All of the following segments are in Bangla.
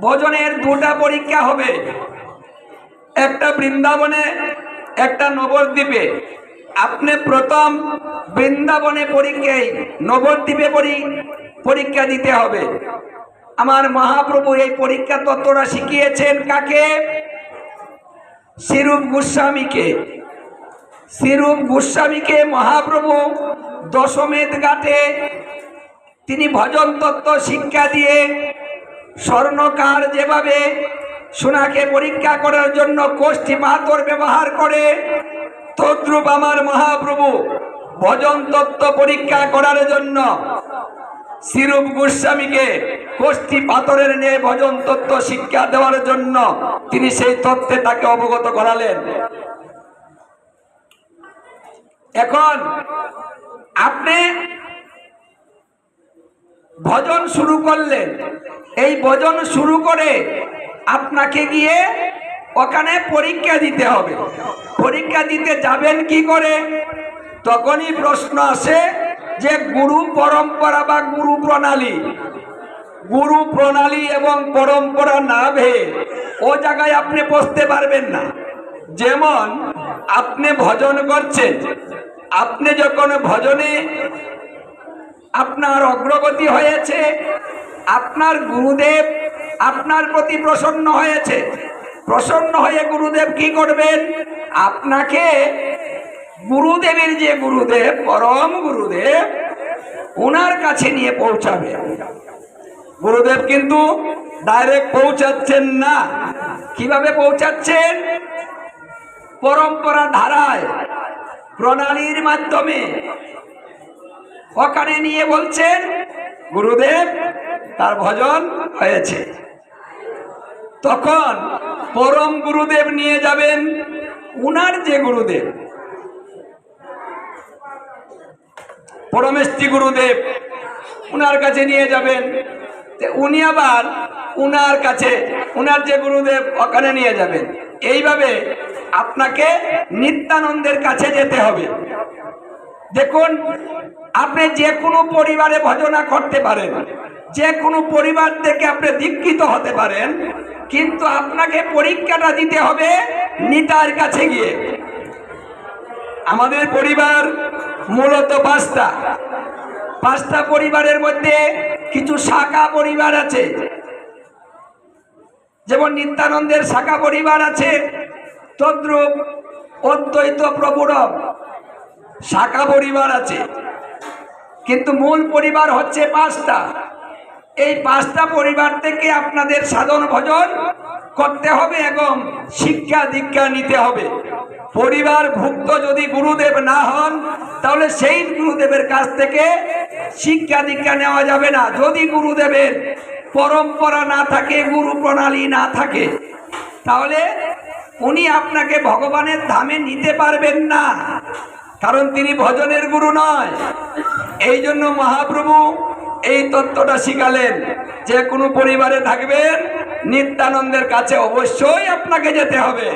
ভোজনের দুটা পরীক্ষা হবে। একটা বৃন্দাবনে, একটা নবদ্বীপে। আপনি প্রথম বৃন্দাবনে পরীক্ষায়, নবদ্বীপে পরি- পরীক্ষা দিতে হবে। আমার মহাপ্রভু এই পরীক্ষা তত্ত্বটা শিখিয়েছেন কাকে? শিরূপ গোস্বামীকে। শিরূপ গোস্বামীকে মহাপ্রভু দশমেধ ঘাটে তিনি ভজন তত্ত্ব শিক্ষা দিয়ে স্বর্ণকার যেভাবে সোনাকে পরীক্ষা করার জন্য কোষ্ঠী পাথর ব্যবহার করে, তদ্রূপ আমার মহাপ্রভু ভজন তত্ত্ব পরীক্ষা করার জন্য শিরূপ গোস্বামীকে কোষ্ঠী পাথরের নিয়ে ভজন তত্ত্ব শিক্ষা দেওয়ার জন্য তিনি সেই তত্ত্বে তাকে অবগত করালেন। এখন আপনি ভজন শুরু করলেন। এই ভজন শুরু করে আপনাকে গিয়ে ওখানে পরীক্ষা দিতে হবে। পরীক্ষা দিতে যাবেন কি করে? তখনই প্রশ্ন আসে যে গুরু পরম্পরা বা গুরু প্রণালী। গুরু প্রণালী এবং পরম্পরা না ভেয়ে ও জায়গায় আপনি বসতে পারবেন না। যেমন আপনি ভজন করছেন, আপনি যখন ভজনে আপনার অগ্রগতি হয়েছে, আপনার গুরুদেব আপনার প্রতি প্রসন্ন হয়েছে। প্রসন্ন হয়ে গুরুদেব কি করবেন? আপনাকে গুরুদেবের যে গুরুদেব, পরম গুরুদেব ওনার কাছে নিয়ে পৌঁছাবে। গুরুদেব কিন্তু ডাইরেক্ট পৌঁছাচ্ছেন না। কীভাবে পৌঁছাচ্ছেন? পরম্পরা ধারায়, প্রণালীর মাধ্যমে। ওখানে নিয়ে বলছেন, গুরুদেব, তার ভজন হয়েছে। তখন পরম গুরুদেব নিয়ে যাবেন, উনার যে গুরুদেব। পরমেষ্টি গুরুদেব উনার কাছে নিয়ে যাবেন উনি আবার উনার কাছে, উনার যে গুরুদেব ওখানে নিয়ে যাবেন। এইভাবে আপনাকে নিত্যানন্দের কাছে যেতে হবে। দেখুন, আপনি যে কোনো পরিবারে ভজনা করতে পারেন, যে কোনো পরিবার থেকে আপনি দীক্ষিত হতে পারেন, কিন্তু আপনাকে পরীক্ষাটা দিতে হবে নিতার কাছে গিয়ে। আমাদের পরিবার মূলত পাঁচটা। পাঁচটা পরিবারের মধ্যে কিছু শাখা পরিবার আছে। যেমন নিত্যানন্দের শাখা পরিবার আছে, তদ্রুপ অদ্বৈত প্রভুরব। শাখা পরিবার আছে। কিন্তু মূল পরিবার হচ্ছে পাঁচটা। এই পাঁচটা পরিবার থেকে আপনাদের সাধন ভজন করতে হবে এবং শিক্ষা দীক্ষা নিতে হবে। পরিবার ভুক্ত যদি গুরুদেব না হন, তাহলে সেই গুরুদেবের কাছ থেকে শিক্ষা দীক্ষা নেওয়া যাবে না। যদি গুরুদেবের পরম্পরা না থাকে, গুরু প্রণালী না থাকে, তাহলে উনি আপনাকে ভগবানের ধামে নিতে পারবেন না। কারণ তিনি ভজনের গুরু নয়। এই জন্য মহাপ্রভু এই তত্ত্বটা শিখালেন যে কোনো পরিবারে থাকবেন, নিত্যানন্দের কাছে অবশ্যই আপনাকে যেতে হবে।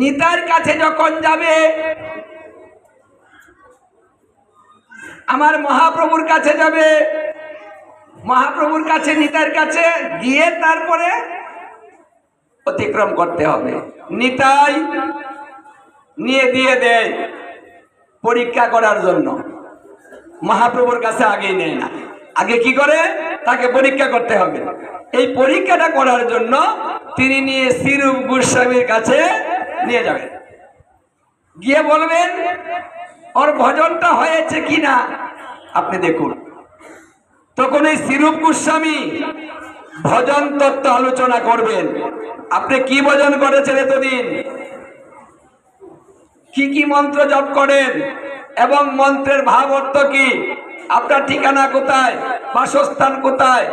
নিতার কাছে যখন যাবে, আমার মহাপ্রভুর কাছে যাবে, মহাপ্রভুর কাছে, নিতার কাছে গিয়ে তারপরে অতিক্রম করতে হবে। নিতাই নিয়ে দিয়ে দেয় পরীক্ষা করার জন্য। মহাপ্রভুর কাছে আগেই নেয় না। আগে কি করে? তাকে পরীক্ষা করতে হবে। এই পরীক্ষাটা করার জন্য তিনি নিয়ে সিরূপ গোস্বামীর কাছে নিয়ে যাবেন। গিয়ে বলবেন, ওর ভজনটা হয়েছে কিনা? আপনি দেখুন। তখন এই সিরূপ গোস্বামী ভজন তত্ত্ব আলোচনা করবেন। আপনি কি ভজন করেছেন এতদিন? কি কি মন্ত্র জপ করেন? এবং মন্ত্রের ভাব অর্থ কি? আপনার ঠিকানা কোথায়? বাসস্থান কোথায়?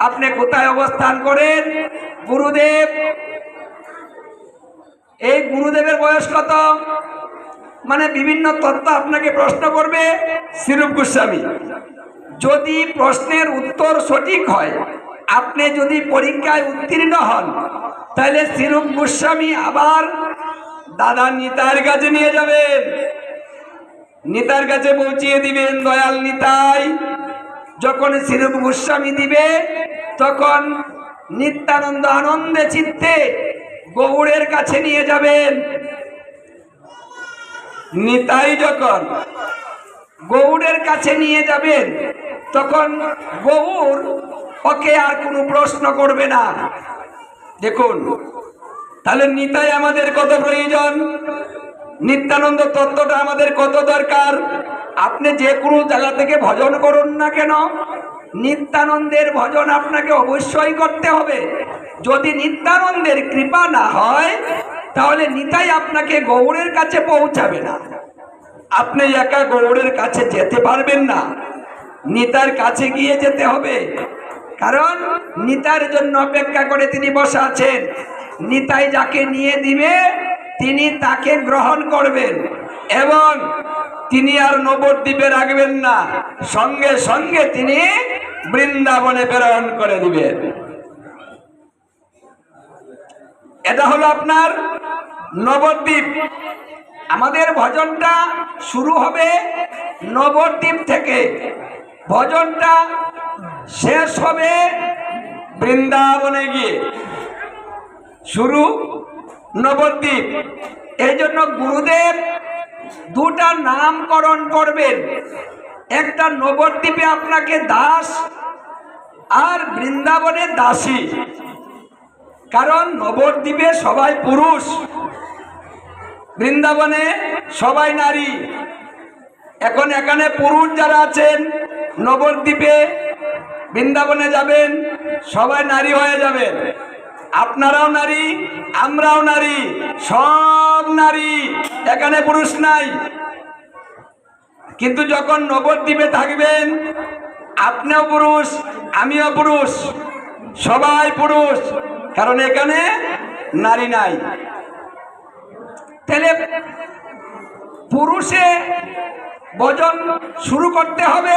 আপনি কোথায় অবস্থান করেন? গুরুদেব, এই গুরুদেবের বয়স কত? মানে বিভিন্ন তত্ত্ব আপনাকে প্রশ্ন করবে শিরূপ গোস্বামী। যদি প্রশ্নের উত্তর সঠিক হয়, আপনি যদি পরীক্ষায় উত্তীর্ণ হন, তাহলে শিরূপ গোস্বামী আবার দাদা নিতার কাছে নিয়ে যাবেন। নিতার কাছে পৌঁছিয়ে দিবেন দয়াল নিতাই। যখন শ্রীরূপ গোস্বামী দিবে, তখন নিত্যানন্দ আনন্দে চিত্তে গৌড়ের কাছে নিয়ে যাবেন। নিতাই যখন গৌড়ের কাছে নিয়ে যাবেন, তখন গৌড় ওকে আর কোনো প্রশ্ন করবে না। দেখুন তাহলে নিতাই আমাদের কত প্রয়োজন? নিত্যানন্দ তত্ত্বটা আমাদের কত দরকার? আপনি যে কোনো জায়গা থেকে ভজন করুন না কেন? নিত্যানন্দের ভজন আপনাকে অবশ্যই করতে হবে। যদি নিত্যানন্দের কৃপা না হয়, তাহলে নিতাই আপনাকে গৌড়ের কাছে পৌঁছাবে না। আপনি একা গৌড়ের কাছে যেতে পারবেন না। নিতার কাছে গিয়ে যেতে হবে। কারণ নিতার জন্য অপেক্ষা করে তিনি বসে আছেন। নিতাই যাকে নিয়ে দিবে, তিনি তাকে গ্রহণ করবেন। এবং তিনি আর নবদ্বীপে রাখবেন না, সঙ্গে সঙ্গে তিনি বৃন্দাবনে প্রেরণ করে দিবেন। এটা হলো আপনার নবদ্বীপ। আমাদের ভজনটা শুরু হবে নবদ্বীপ থেকে। ভজনটা শেষ হবে বৃন্দাবনে গিয়ে। শুরু নবদ্বীপ। এই জন্য গুরুদেব দুটা নামকরণ করবেন। একটা নবদ্বীপে আপনাকে দাস আর বৃন্দাবনে দাসী। কারণ নবদ্বীপে সবাই পুরুষ, বৃন্দাবনে সবাই নারী। এখন এখানে পুরুষ যারা আছেন, নবদ্বীপে বৃন্দাবনে যাবেন, সবাই নারী হয়ে যাবেন। আপনারাও নারী, আমরাও নারী, সব নারী, এখানে পুরুষ নাই। কিন্তু যখন নবদ্বীপে থাকবেন, আপনিও পুরুষ, আমিও পুরুষ, সবাই পুরুষ, কারণ এখানে নারী নাই। তাহলে পুরুষে ভজন শুরু করতে হবে,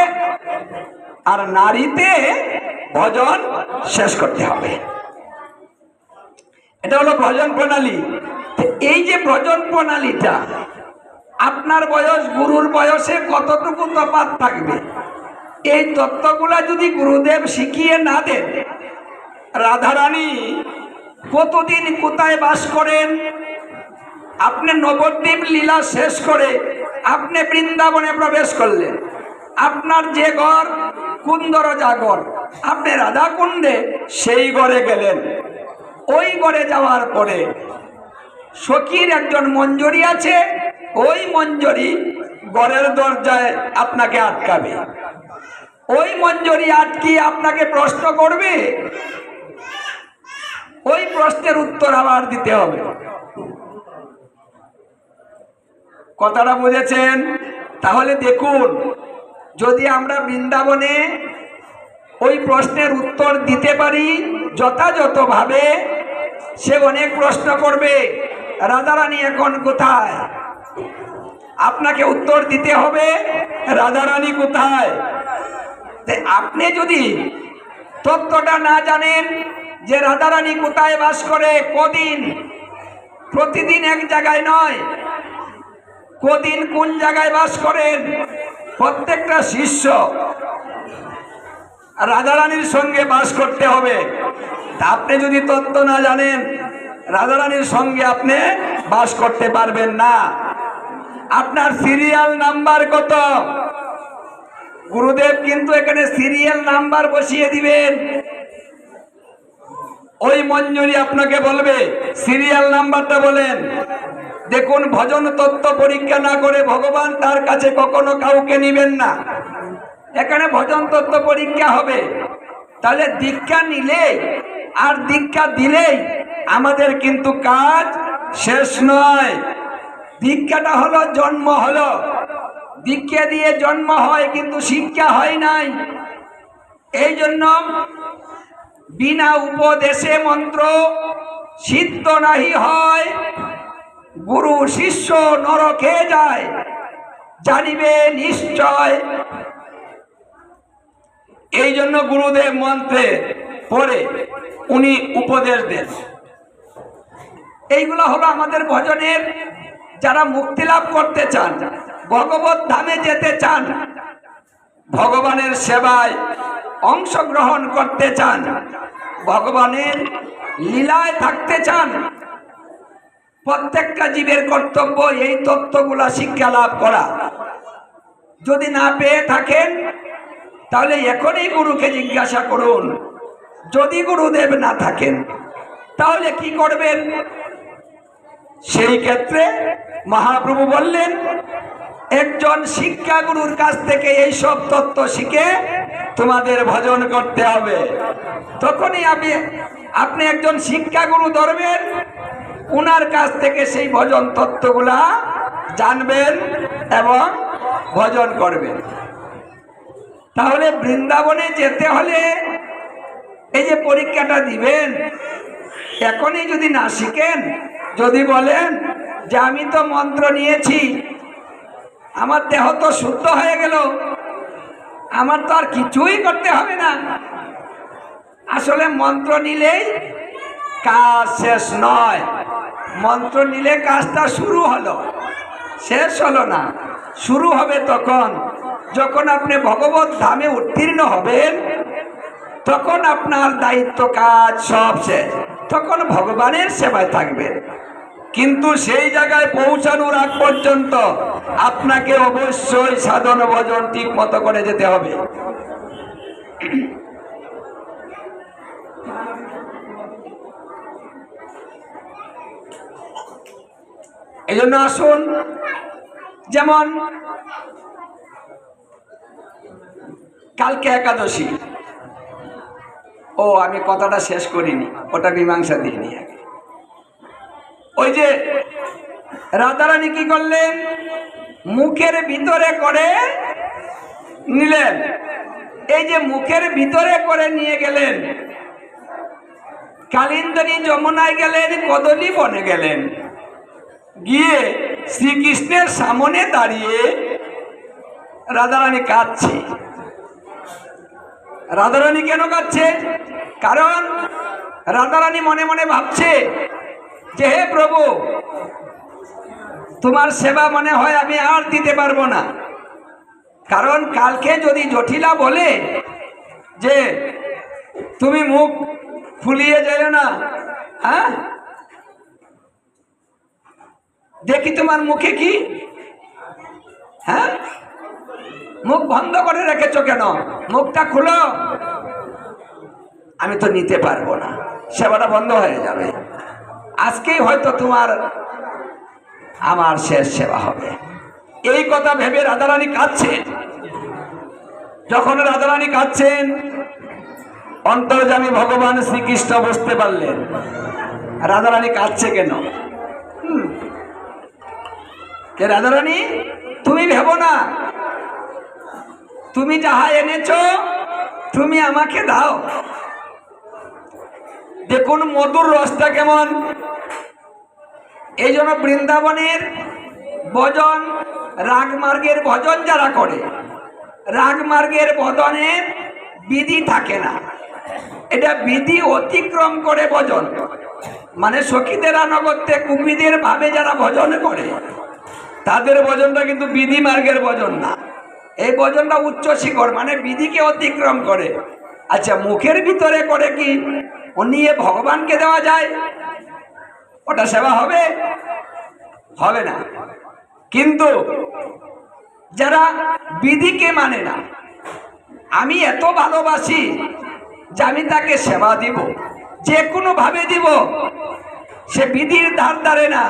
আর নারীতে ভজন শেষ করতে হবে। এটা হলো ভজন প্রণালী। এই যে ভজন প্রণালীটা, আপনার বয়স, গুরুর বয়সে কতটুকু তফাৎ থাকবে? এই তত্ত্বগুলা যদি গুরুদেব শিখিয়ে না দেন, রাধারানী কতদিন কোথায় বাস করেন? আপনি নবদ্বীপ লীলা শেষ করে আপনি বৃন্দাবনে প্রবেশ করলেন। আপনার যে ঘর কুন্দর জাগর আপনি রাধাকুণ্ডে সেই ঘরে গেলেন। ওই ঘরে যাওয়ার পরে সখীর একজন মঞ্জুরি আছে, ওই মঞ্জুরি ঘরের দরজায় আপনাকে আটকাবে। ওই মঞ্জরি আটকে আপনাকে প্রশ্ন করবে, ওই প্রশ্নের উত্তর আবার দিতে হবে। কথাটা বুঝেছেন? তাহলে দেখুন, যদি আমরা বৃন্দাবনে ওই প্রশ্নের উত্তর দিতে পারি যথাযথভাবে সে অনেক প্রশ্ন করবে। রাধারানী এখন কোথায়? আপনাকে উত্তর দিতে হবে রাধারানী কোথায়? আপনি যদি তত্ত্বটা না জানেন যে রাধারানী কোথায় বাস করে, কদিন? প্রতিদিন এক জায়গায় নয়। কদিন কোন জায়গায় বাস করেন? প্রত্যেকটা শিষ্য রাধারানীর সঙ্গে বাস করতে হবে। তা আপনি যদি তত্ত্ব না জানেন রাধারানীর সঙ্গে আপনি বাস করতে পারবেন না। আপনার সিরিয়াল নাম্বার কত? গুরুদেব কিন্তু এখানে সিরিয়াল নাম্বার বসিয়ে দিবেন। ওই মঞ্জুরি আপনাকে বলবে সিরিয়াল নাম্বারটা বলেন। দেখুন, ভজন তত্ত্ব পরীক্ষা না করে ভগবান তার কাছে কখনো কাউকে নিবেন না। এখানে ভজন তত্ত্ব পরীক্ষা হবে। তাহলে দীক্ষা নিলেই আর দীক্ষা দিলেই আমাদের কিন্তু কাজ শেষ নয়। দীক্ষাটা হলো জন্ম হলো। দীক্ষা দিয়ে জন্ম হয় কিন্তু শিক্ষা হয় নাই। এই জন্য বিনা উপদেশে মন্ত্র সিদ্ধ নাহি হয়। গুরু শিষ্য নরকে যায়। জানিবে নিশ্চয়। এই জন্য গুরুদেব মন্ত্রে পড়ে উনি উপদেশ দেন। এইগুলো হলো আমাদের ভজনের যারা মুক্তি লাভ করতে চান, ভগবত ধামে যেতে চান, ভগবানের সেবায় অংশগ্রহণ করতে চান, ভগবানের লীলায় থাকতে চান, প্রত্যেকটা জীবের কর্তব্য এই তত্ত্বগুলা শিক্ষা লাভ করা। যদি না পেয়ে থাকেন, তাহলে এখনই গুরুকে জিজ্ঞাসা করুন। যদি গুরুদেব না থাকেন, তাহলে কি করবেন? সেই ক্ষেত্রে মহাপ্রভু বললেন, একজন শিক্ষাগুরুর কাছ থেকে এই সব তত্ত্ব শিখে তোমাদের ভজন করতে হবে। তখনই আপনি আপনি একজন শিক্ষাগুরু ধরবেন, উনার কাছ থেকে সেই ভজন তত্ত্বগুলা জানবেন এবং ভজন করবেন। তাহলে বৃন্দাবনে যেতে হলে এই যে পরীক্ষাটা দিবেন, এখনই যদি না শিখেন, যদি বলেন যে আমি তো মন্ত্র নিয়েছি, আমার দেহ তো শুদ্ধ হয়ে গেল, আমার তো আর কিছুই করতে হবে না। আসলে মন্ত্র নিলেই কাজ শেষ নয়। মন্ত্র নিলে কাজটা শুরু হলো, শেষ হলো না। শুরু হবে তখন, যখন আপনি ভগবত ধামে উত্তীর্ণ হবেন তখন আপনার দায়িত্ব কাজ সব শেষ। তখন ভগবানের সেবায় থাকবেন কিন্তু সেই জায়গায় পৌঁছানোর আগ পর্যন্ত আপনাকে অবশ্যই সাধন ভজন ঠিক মতো করে যেতে হবে। এই জন্য আসুন। যেমন কালকে একাদশী। ও, আমি কথাটা শেষ করিনি, ওটা মীমাংসা দিইনি আগে ওই যে রাধারানী কি করলেন? মুখের ভিতরে করে নিলেন। এই যে মুখের ভিতরে করে নিয়ে গেলেন। কালিন্দনী যমুনায় গেলেন, কদলী বনে গেলেন। গিয়ে শ্রীকৃষ্ণের সামনে দাঁড়িয়ে রাধারানী কাঁদছে। রাধারানী কেন কাঁদছে? কারণ রাধারানী মনে মনে ভাবছে যে, হে প্রভু, তোমার সেবা মনে হয় আমি আর দিতে পারব না। কারণ কালকে যদি জটিলা বলে যে, তুমি মুখ ফুলিয়ে যাও না হ্যাঁ? দেখি তোমার মুখে কি হ্যাঁ? বন্ধ করে রেখেছো কেন? মুখটা খুলো। আমি তো নিতে পারব না। সেবাটা বন্ধ হয়ে যাবে। আজকেই হয়তো তোমার, আমার শেষ সেবা হবে। এই কথা ভেবে রাধারানী কাঁদছেন। যখন রাধারানী কাঁদছেন অন্তর্জামী ভগবান শ্রীকৃষ্ণ বুঝতে পারলেন। রাধারানী কাঁদছে কেন? রাধারানী? তুমি ভেবো না। তুমি যাহা এনেছ, তুমি আমাকে দাও। দেখুন, মধুর রসটা কেমন। এই জন্য বৃন্দাবনের ভজন, রাগমার্গের ভজন যারা করে, রাগমার্গের ভজনের বিধি থাকে না। এটা বিধি অতিক্রম করে ভজন। মানে সখীদের নগত্যে কুপিদের ভাবে যারা ভজন করে, তাদের ভজনটা কিন্তু বিধি মার্গের ভজন না। এই ভজনটা উচ্চ শিখর মানে বিধিকে অতিক্রম করে। আচ্ছা মুখের ভিতরে করে কি? ও নিয়ে ভগবানকে দেওয়া যায়? ওটা সেবা হবে? হবে না। কিন্তু যারা বিধিকে মানে না, আমি এত ভালোবাসি যে আমি তাকে সেবা দিব, যে কোনো ভাবে দিব। সে বিধির ধার ধারে না,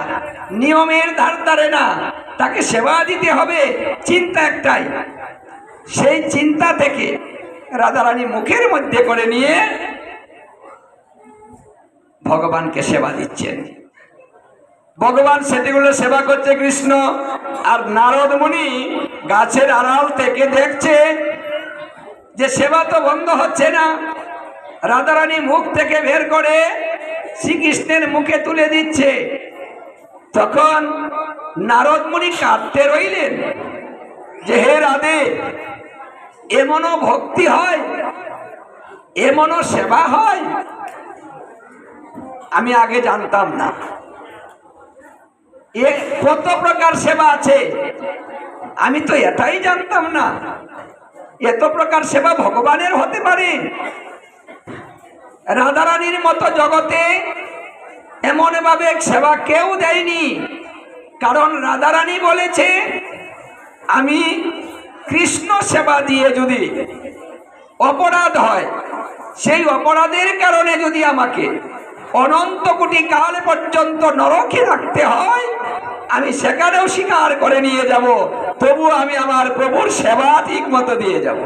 নিয়মের ধার ধারে না, তাকে সেবা দিতে হবে চিন্তা একটাই। সেই চিন্তা থেকে রাধারানী মুখের মধ্যে করে নিয়ে ভগবানকে সেবা দিচ্ছেন। ভগবান সেটিগুলো সেবা করছে কৃষ্ণ, আর নারদ মুনি গাছের আড়াল থেকে দেখছে যে সেবা তো বন্ধ হচ্ছে না। রাধারানী মুখ থেকে বের করে শ্রীকৃষ্ণের মুখে তুলে দিচ্ছে। তখন নারদ মুনি কাঁদতে রইলেন যে, হে রাধে, এমনও ভক্তি হয়? এমনও সেবা হয়? আমি আগে জানতাম না। এ কত প্রকার সেবা আছে? আমি তো এটাই জানতাম না। এত প্রকার সেবা ভগবানের হতে পারে। রাধারানীর মতো জগতে এমনভাবে সেবা কেউ দেয়নি। কারণ রাধারানী বলেছে, আমি কৃষ্ণ সেবা দিয়ে যদি অপরাধ হয়, সেই অপরাধের কারণে যদি আমাকে অনন্ত কোটি কাল পর্যন্ত নরকে রাখতে হয়, আমি সেখানেও স্বীকার করে নিয়ে যাব। তবু আমি আমার প্রভুর সেবা ঠিক মতো দিয়ে যাব।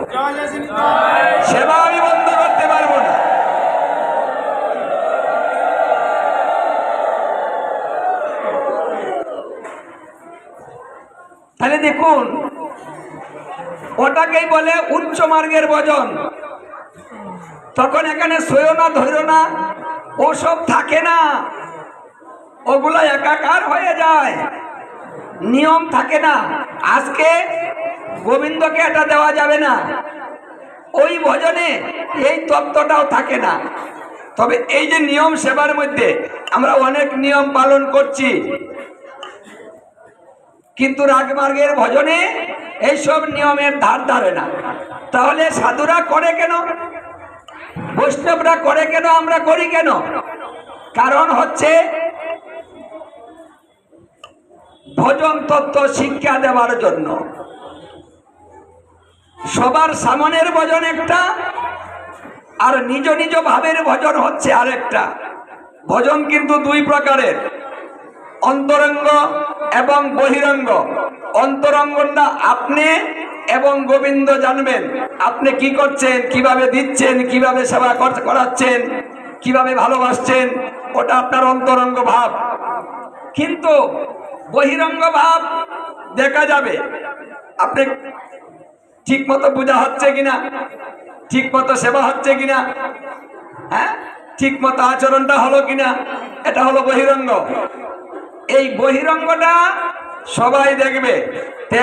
সেবা আমি বন্ধ করতে পারব না। তাহলে দেখুন, ওটাকেই বলে উচ্চ মার্গের ভজন তখন এখানে সইও না, ধৈর না, ওসব থাকে না। ওগুলো একাকার হয়ে যায়। নিয়ম থাকে না। আজকে গোবিন্দকে এটা দেওয়া যাবে না। ওই ভজনে এই তত্ত্বটাও থাকে না। তবে এই যে নিয়ম সেবার মধ্যে আমরা অনেক নিয়ম পালন করছি। কিন্তু রাগমার্গের ভজনে এইসব নিয়মের ধার ধারে না। তাহলে সাধুরা করে কেন? বৈষ্ণবরা করে কেন? আমরা করি কেন? কারণ হচ্ছে ভজন তত্ত্ব শিক্ষা দেওয়ার জন্য। সবার সামনের ভজন একটা, আর নিজ নিজ ভাবের ভজন হচ্ছে আরেকটা। ভজন কিন্তু দুই প্রকারের। অন্তরঙ্গ এবং বহিরঙ্গ। অন্তরঙ্গটা আপনি এবং গোবিন্দ জানবেন। আপনি কি করছেন, কীভাবে দিচ্ছেন, কীভাবে সেবা করাচ্ছেন, কীভাবে ভালোবাসছেন, ওটা আপনার অন্তরঙ্গ ভাব। কিন্তু বহিরঙ্গ ভাব দেখা যাবে। আপনি ঠিক মতো বোঝা হচ্ছে কিনা ঠিক মতো সেবা হচ্ছে কিনা হ্যাঁ? ঠিক মতো আচরণটা হলো কিনা, এটা হলো বহিরঙ্গ। এই বহিরঙ্গটা সবাই দেখবে।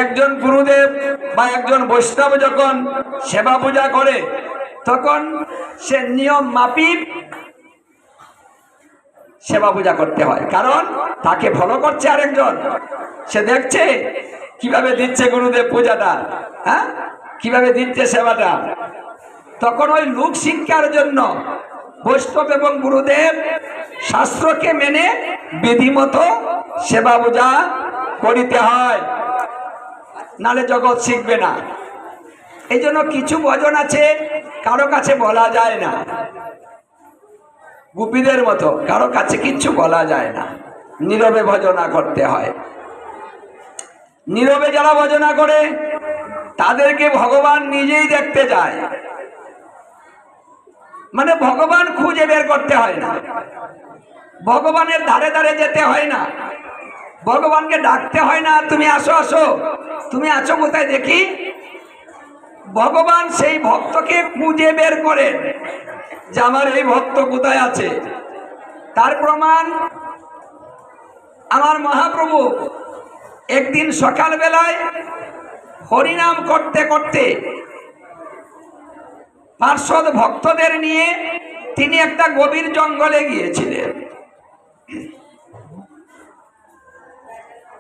একজন গুরুদেব বা একজন বৈষ্ণব যখন সেবা পূজা করে, তখন সে নিয়ম মাপিক সেবা পূজা করতে হয়। কারণ তাকে ফলো করছে আরেকজন। সে দেখছে কীভাবে দিচ্ছে গুরুদেব পূজাটা হ্যাঁ? কীভাবে দিচ্ছে সেবাটা। তখন ওই লোক শিক্ষার জন্য বৈষ্ণব এবং গুরুদেব শাস্ত্রকে মেনে বিধিমতো সেবা পূজা করিতে হয়। নালে জগৎ শিখবে না। এই কিছু ভজন আছে, কারও কাছে বলা যায় না। গুপিদের মতো, কারও কাছে কিচ্ছু বলা যায় না। নীরবে ভজনা করতে হয়। নীরবে যারা ভজনা করে, তাদেরকে ভগবান নিজেই দেখতে যায়। মানে ভগবান খুঁজে বের করতে হয় না। ভগবানের ধারে ধারে যেতে হয় না। ভগবানকে ডাকতে হয় না, তুমি আসো আসো। তুমি আছো কোথায় দেখি? ভগবান সেই ভক্তকে খুঁজে বের করেন যে আমার এই ভক্ত কোথায় আছে। তার প্রমাণ, আমার মহাপ্রভু একদিন সকালবেলায় হরিনাম করতে করতে পার্শ্বদ ভক্তদের নিয়ে তিনি একটা গভীর জঙ্গলে গিয়েছিলেন।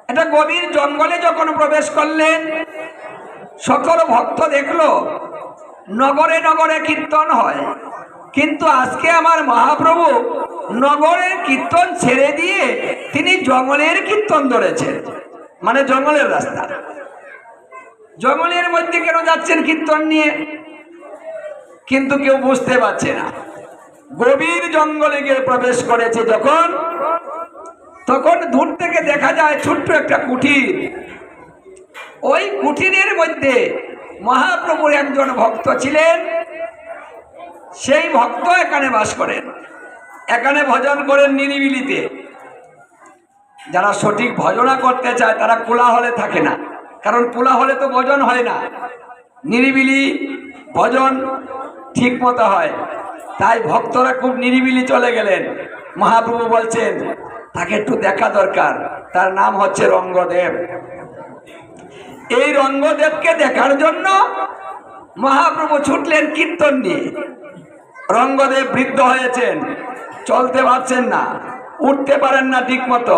একটা গভীর জঙ্গলে যখন প্রবেশ করলেন, সকল ভক্ত দেখল, নগরে নগরে কীর্তন হয়। কিন্তু আজকে আমার মহাপ্রভু নগরের কীর্তন ছেড়ে দিয়ে তিনি জঙ্গলের কীর্তন ধরেছেন। মানে জঙ্গলের রাস্তা। জঙ্গলের মধ্যে কেন যাচ্ছেন কীর্তন নিয়ে? কিন্তু কেউ বুঝতে পারছে না। গভীর জঙ্গলে গিয়ে প্রবেশ করেছে যখন, তখন দূর থেকে দেখা যায় ছোট্ট একটা কুঠির ওই কুঠিরের মধ্যে মহাপ্রভুর একজন ভক্ত ছিলেন। সেই ভক্ত এখানে বাস করেন। এখানে ভজন করেন নিরিবিলিতে। যারা সঠিক ভজনা করতে চায়, তারা কোলাহলে থাকে না। কারণ কোলাহলে তো ভজন হয় না। নিরিবিলি ভজন ঠিক মতো হয়। তাই ভক্তরা খুব নিরিবিলি চলে গেলেন। মহাপ্রভু বলছেন, তাকে একটু দেখা দরকার। তার নাম হচ্ছে রঙ্গদেব। এই রঙ্গদেবকে দেখার জন্য মহাপ্রভু ছুটলেন কীর্তন নিয়ে। রঙ্গদেব বৃদ্ধ হয়েছেন, চলতে পারছেন না, উঠতে পারেন না ঠিক মতো।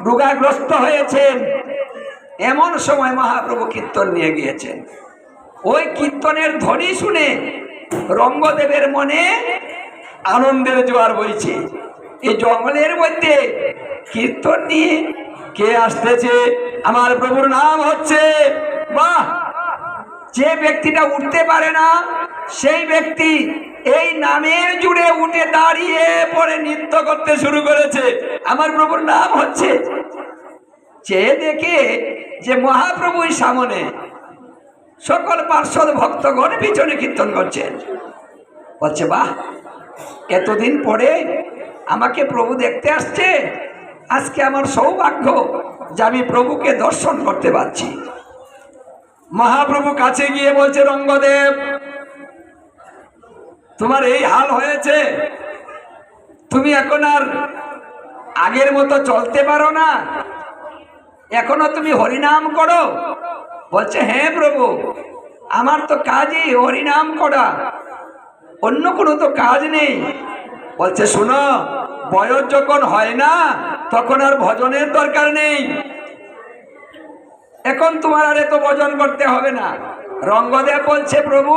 রোগাগ্রস্ত হয়েছেন। এমন সময় মহাপ্রভু কীর্তন নিয়ে গিয়েছেন। ওই কীর্তনের ধ্বনি শুনে রঙ্গদেবের মনে আনন্দের জোয়ার বইছে। এই জঙ্গলের মধ্যে কীর্তন নিয়ে কে আসতেছে? আমার প্রভুর নাম হচ্ছে বাহ! যে ব্যক্তিটা উঠতে পারে না, সেই ব্যক্তি এই নামের জুড়ে উঠে দাঁড়িয়ে পরে নৃত্য করতে শুরু করেছে। আমার প্রভুর নাম হচ্ছে। চেয়ে দেখে যে মহাপ্রভুই সামনে সকল পার্শ্বদ ভক্তগণ পিছনে কীর্তন করছেন। বলছে, বাহ! এতদিন পরে আমাকে প্রভু দেখতে আসছে। আজকে আমার সৌভাগ্য যে আমি প্রভুকে দর্শন করতে পারছি। মহাপ্রভু কাছে গিয়ে বলছে, রঙ্গদেব, তোমার এই হাল হয়েছে। তুমি এখন আর আগের মতো চলতে পারো না। এখনও তুমি হরিনাম করো। বলছে হ্যাঁ প্রভু, আমার তো কাজই হরিনাম করা। অন্য কোনো তো কাজ নেই। বলছে, শোনো, বয়স যখন হয় না, তখন আর ভজনের দরকার নেই। এখন তোমার আর এত ভজন করতে হবে না। রঙ্গদেব বলছে, প্রভু,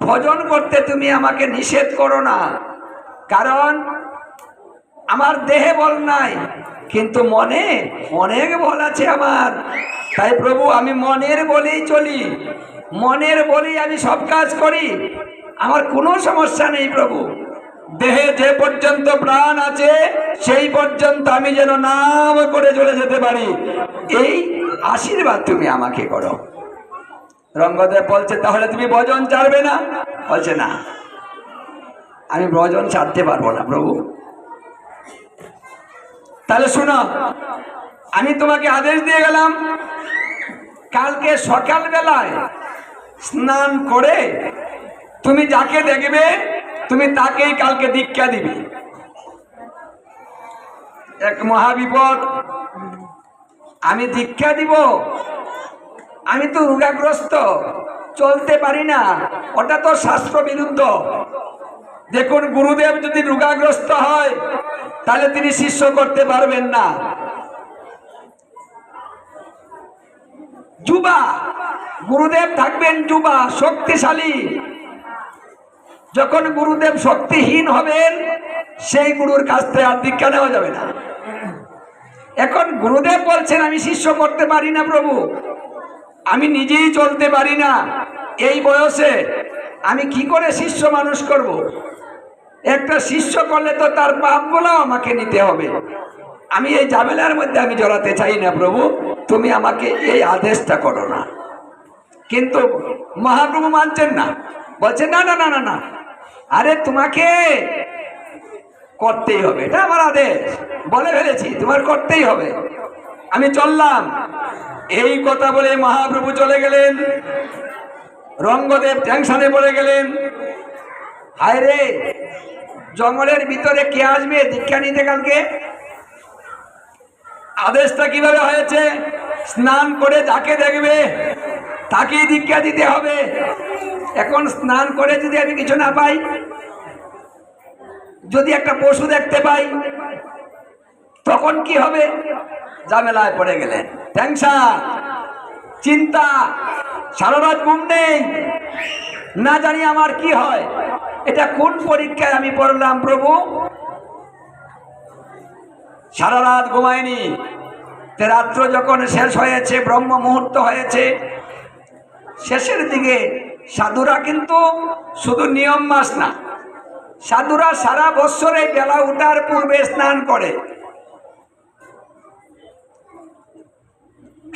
ভজন করতে তুমি আমাকে নিষেধ করো না। কারণ আমার দেহে বল নাই, কিন্তু মনে অনেক বল আছে আমার। তাই প্রভু, আমি মনের বলেই চলি। মনের বলেই আমি সব কাজ করি। আমার কোনো সমস্যা নেই প্রভু। দেহে যে পর্যন্ত প্রাণ আছে, সেই পর্যন্ত আমি যেন নাম করে চলে যেতে পারি। এই আশীর্বাদ তুমি আমাকে করো। রঙ্গদেব বলছে, তাহলে তুমি ভজন ছাড়বে না? বলছে, না। আমি ভজন ছাড়তে পারব না প্রভু। তাহলে শোনো, আমি তোমাকে আদেশ দিয়ে গেলাম, কালকে সকাল বেলায় স্নান করে তুমি যাকে দেখবে, তুমি তাকেই কালকে দীক্ষা দিবে। এক মহাবিপদ আমি দীক্ষা দিব। আমি তো রোগাগ্রস্ত। চলতে পারি না। ওটা তো শাস্ত্র বিরুদ্ধ। দেখুন, গুরুদেব যদি রোগাগ্রস্ত হয়, তাহলে তিনি শিষ্য করতে পারবেন না। যুবা, গুরুদেব থাকবেন যুবা, শক্তিশালী। যখন গুরুদেব শক্তিহীন হবেন, সেই গুরুর কাছ থেকে আর দীক্ষা নেওয়া যাবে না। এখন গুরুদেব বলছেন, আমি শিষ্য করতে পারি না প্রভু। আমি নিজেই চলতে পারি না। এই বয়সে আমি কি করে শিষ্য মানুষ করব। একটা শিষ্য করলে তো তার পাপগুলো আমাকে নিতে হবে। আমি এই ঝামেলার মধ্যে আমি জড়াতে চাই না প্রভু, তুমি আমাকে এই আদেশটা করো না। কিন্তু মহাপ্রভু মানছেন না। বলছেন না না না না না। আরে তোমাকে করতেই হবে। এটা আমার আদেশ। বলে ফেলেছি, তোমার করতেই হবে। আমি চললাম। এই কথা বলে মহাপ্রভু চলে গেলেন। রঙ্গদেব টেনশনে পড়ে গেলেন। হায় রে, জঙ্গলের ভিতরে কে আসবে? দীক্ষা নিতে কালকে? আদেশটা কীভাবে হয়েছে? স্নান করে যাকে দেখবে, তাকেই দীক্ষা দিতে হবে। এখন স্নান করে যদি আমি কিছু না পাই, যদি একটা পশু দেখতে পাই, তখন কি হবে? ঝামেলায় পড়ে গেলেন। টেনশন, চিন্তা সারা রাত ঘুম নেই। না জানি আমার কি হয়। এটা কোন পরীক্ষায় আমি পড়লাম প্রভু? সারা রাত ঘুমায়নি। রাত্র যখন শেষ হয়েছে, ব্রহ্ম মুহূর্ত হয়েছে, শেষের দিকে সাধুরা কিন্তু শুধু নিয়ম মাস না, সাধুরা সারা বৎসরে বেলা উঠার পূর্বে স্নান করে।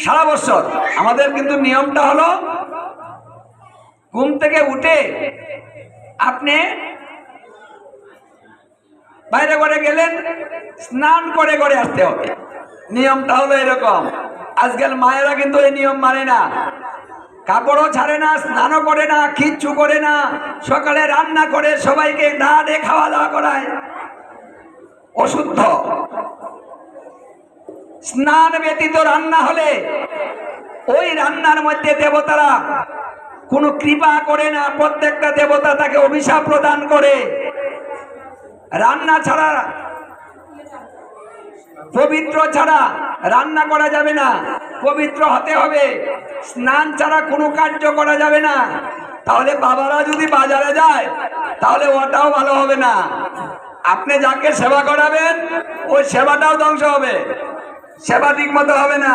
সারা বছর। আমাদের কিন্তু নিয়মটা হলো, ঘুম থেকে উঠে আপনি বাইরে করে গেলেন, স্নান করে করে আসতে হবে। নিয়মটা হলো এরকম। আজকাল মায়েরা কিন্তু এই নিয়ম মানে না। কাপড়ও ছাড়ে না, স্নানও করে না, কিচ্ছু করে না। সকালে রান্না করে সবাইকে না খাওয়া দাওয়া করায়। অশুদ্ধ। স্নান ব্যতীত রান্না হলে ওই রান্নার মধ্যে দেবতারা কোনো কৃপা করে না, প্রত্যেকটা দেবতা তাকে অভিশাপ প্রদান করে। রান্না ছাড়া, পবিত্র ছাড়া রান্না করা যাবে না, পবিত্র হতে হবে। স্নান ছাড়া কোনো কার্য করা যাবে না। তাহলে বাবারা যদি বাজারে যায়, তাহলে ওটাও ভালো হবে না। আপনি যাকে সেবা করাবেন, ওই সেবাটাও ধ্বংস হবে। সেবা ঠিক মতো হবে না।